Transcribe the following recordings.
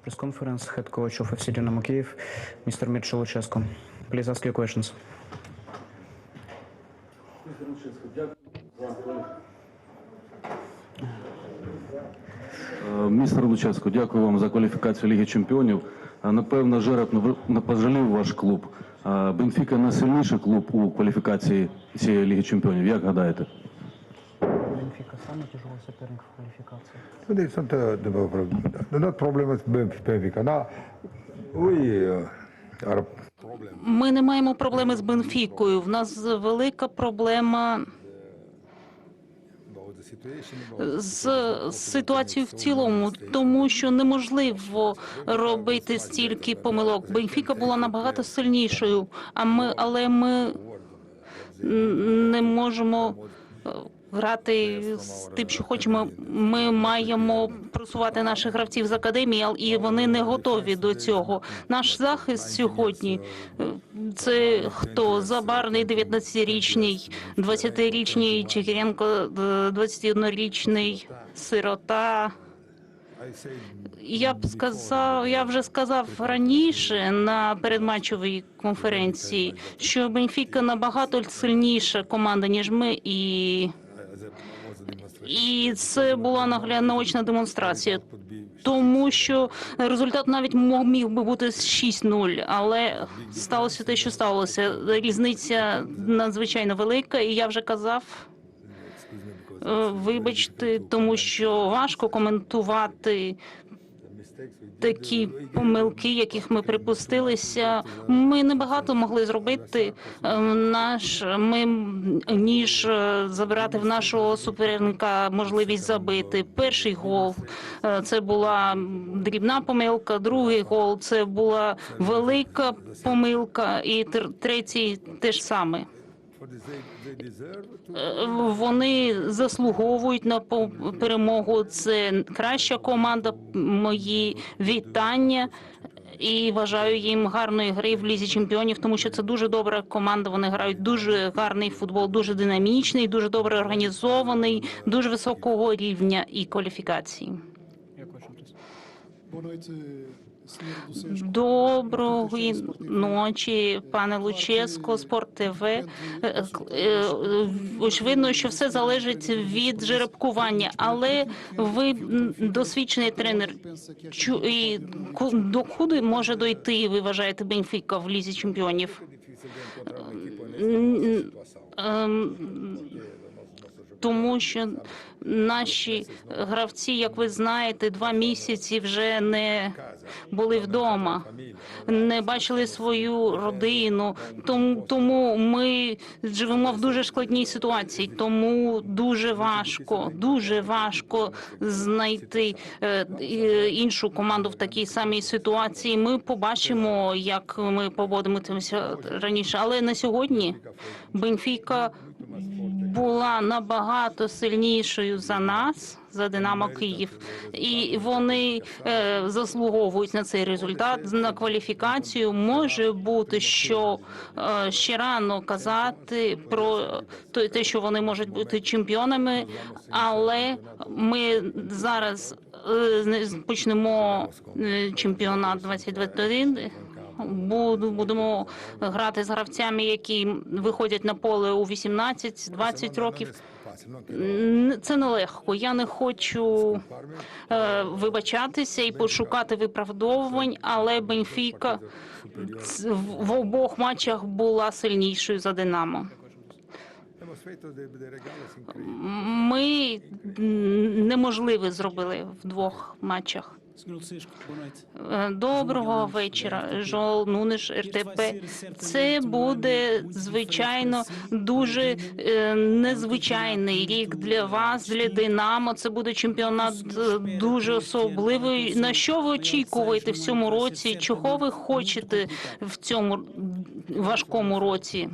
Conference, head coach of FC Dynamo Kiev, Mr. Mircea Lucescu. Please ask your questions. Е, Містер Луческо, дякую вам за кваліфікацію Ліги Чемпіонів. Е, Напевно, Жереб не- не пожалів ваш клуб. Е, Бенфіка найсильніший клуб у кваліфікації цієї Ліги Чемпіонів. Як гадаєте? Бенфика самый тяжелый соперник в квалификации. Problem with Benf- Benfica. Now, we uh, are problem. Ми не маємо проблеми з Бенфікою. В нас велика проблема з ситуацією в цілому, тому що неможливо робити стільки помилок. Бенфіка була набагато сильнішою, а ми, але ми не можемо грати з тим, що хочемо. Ми маємо просувати наших гравців з академії, і вони не готові до цього. Наш захист сьогодні е, це хто Забарний, 19-річний, 20-річний Чигиренко, е, 21-річний сирота. I Я б сказав, я вже сказав раніше на передматчовій конференції, що Бенфіка набагато сильніша команда ніж ми, і, і це була наочна демонстрація. Тому що результат навіть міг би бути 6-0, але сталося те, що сталося. Різниця надзвичайно велика, і я вже казав. е, Вибачте, тому що важко коментувати такі помилки, яких ми припустилися. Ми небагато могли зробити е, наш ми ніж е, забирати в нашого суперника можливість забити. Перший гол е, це була дрібна помилка. Другий гол це була велика помилка, і тр- третій теж саме. Вони заслуговують на перемогу. Це краща команда. Мої вітання. І бажаю їм гарної гри в лізі чемпіонів, тому що це дуже добра команда. Вони грають дуже гарний футбол, дуже динамічний, дуже добре організований, дуже високого рівня і кваліфікації. Доброї ночі, пане Луческо, Спорт ТВ. Е, е, е, Очевидно, що все залежить від жеребкування, але ви досвідчений тренер. І до куди може дойти, ви вважаєте, Бенфіка в лізі чемпіонів? Тому що наші гравці, як ви знаєте, два місяці вже не були вдома, не бачили свою родину. Тому, тому ми живемо в дуже складній ситуації. Тому дуже важко, дуже важко знайти е, іншу команду в такій самій ситуації. Ми побачимо, як ми поводимося раніше. Але на сьогодні Бенфіка була набагато сильнішою за нас, за Динамо Київ, і вони е, заслуговують на цей результат, на кваліфікацію. Може бути, що е, ще рано казати про те, те, що вони можуть бути чемпіонами, але ми зараз е, не- почнемо е, чемпіонат 2021. Будемо грати з гравцями, які виходять на поле у 18-20 років. Н- Це нелегко. Я не хочу е, вибачатися і пошукати виправдовувань, але Бенфіка в обох матчах була сильнішою за Динамо. Ми неможливе зробили в двох матчах. Доброго вечора, Жол Нуниш РТП. Це буде звичайно дуже е, незвичайний рік для вас, для Динамо. Це буде чемпіонат е, дуже особливий. На що ви очікуєте в цьому році? Чого ви хочете в цьому важкому році?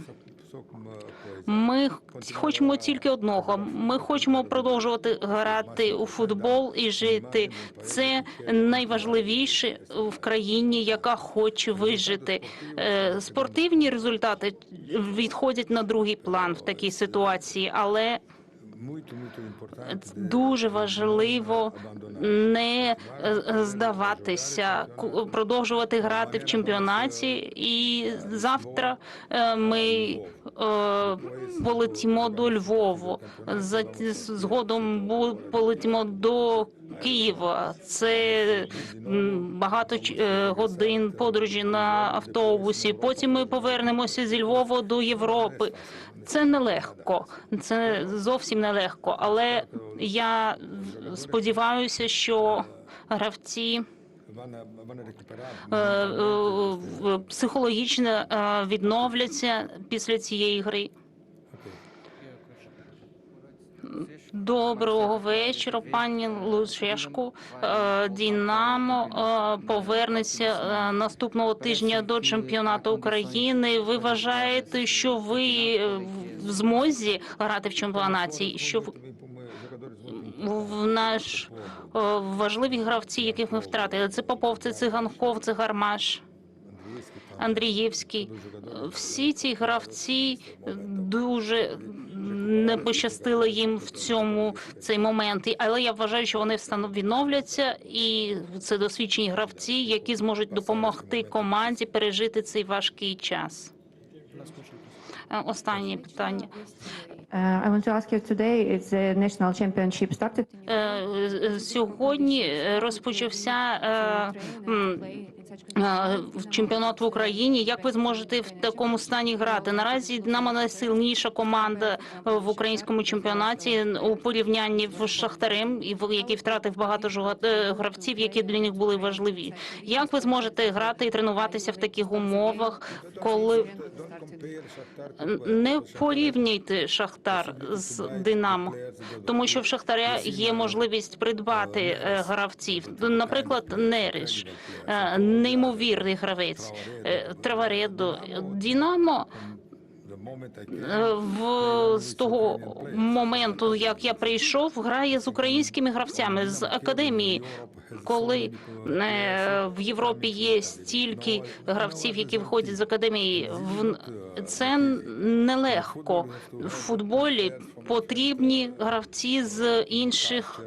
Ми хочемо тільки одного. Ми хочемо продовжувати грати у футбол і жити. Це найважливіше в країні, яка хоче вижити. Е, Спортивні результати відходять на другий план в такій ситуації, але Дуже важливо не е, здаватися, продовжувати грати в чемпіонаті. І завтра е, ми е, полетімо до Львову. Згодом полетімо до Києва. Це багато е, годин подорожі на автобусі. Потім ми повернемося зі Львова до Європи. Це нелегко, це зовсім нелегко. Але я сподіваюся, що гравці е, е, психологічно відновляться після цієї гри. Доброго вечора, пані Лучешку. Е, Дінамо е, повернеться е, наступного тижня до чемпіонату України. Ви вважаєте, що ви в змозі грати в чемпіонаті? Що в- наш важливі гравці, яких ми втратили? Це Попов, це Циганков, це Гармаш. Андрієвський. Всі ці гравці дуже не пощастило їм в цьому цей момент. Але я вважаю, що вони відновляться, і це досвідчені гравці, які зможуть допомогти команді пережити цей важкий час. Е, Останнє питання. I want to ask you today, it's the national championship started. Сьогодні розпочався е, е, чемпіонат в Україні. Як ви зможете в такому стані грати? Наразі Динамо найсильніша команда в українському чемпіонаті у порівнянні з Шахтарем, і в- який втратив багато е, гравців, які для них були важливі. Як ви зможете грати і тренуватися в таких умовах, коли не порівнюйте Шахтар з Динамо, тому що в Шахтаря є можливість придбати е, гравців. Наприклад, Нериш, е, неймовірний гравець, е, Траваредо. Динамо в з того моменту, як я прийшов, грає з українськими гравцями з академії. Коли е, в Європі є стільки гравців, які виходять з академії, в це нелегко. В футболі потрібні гравці з інших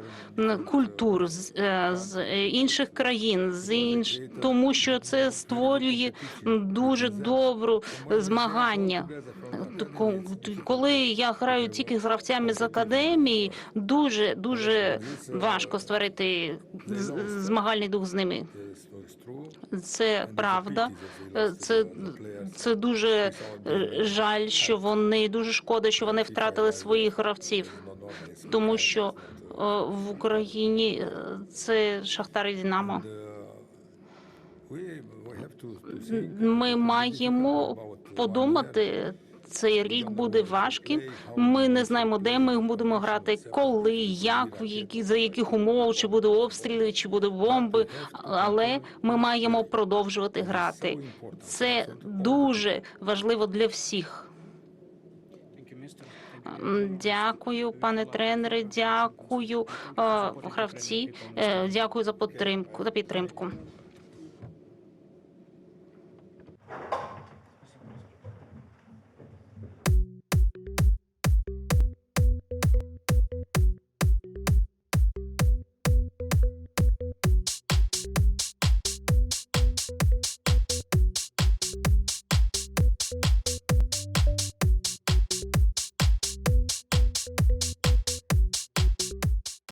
культур, з, е, з інших країн, з інш... тому що це створює дуже добру змагання. Ко- Коли я граю тільки з гравцями з академії, дуже дуже важко створити змагальний дух з ними. Це правда. Це, це дуже е, жаль, що вони дуже шкода, що вони втратили своїх гравців, тому що е, в Україні е, це Шахтар і Динамо. Ми маємо подумати. Цей рік буде важким. Ми не знаємо, де ми будемо грати, коли, як, в які за яких умов, чи буде обстріли, чи буде бомби. Але ми маємо продовжувати грати. Це дуже важливо для всіх. Дякую, пане тренере. Дякую, е, гравці. Е, Дякую за підтримку. За підтримку.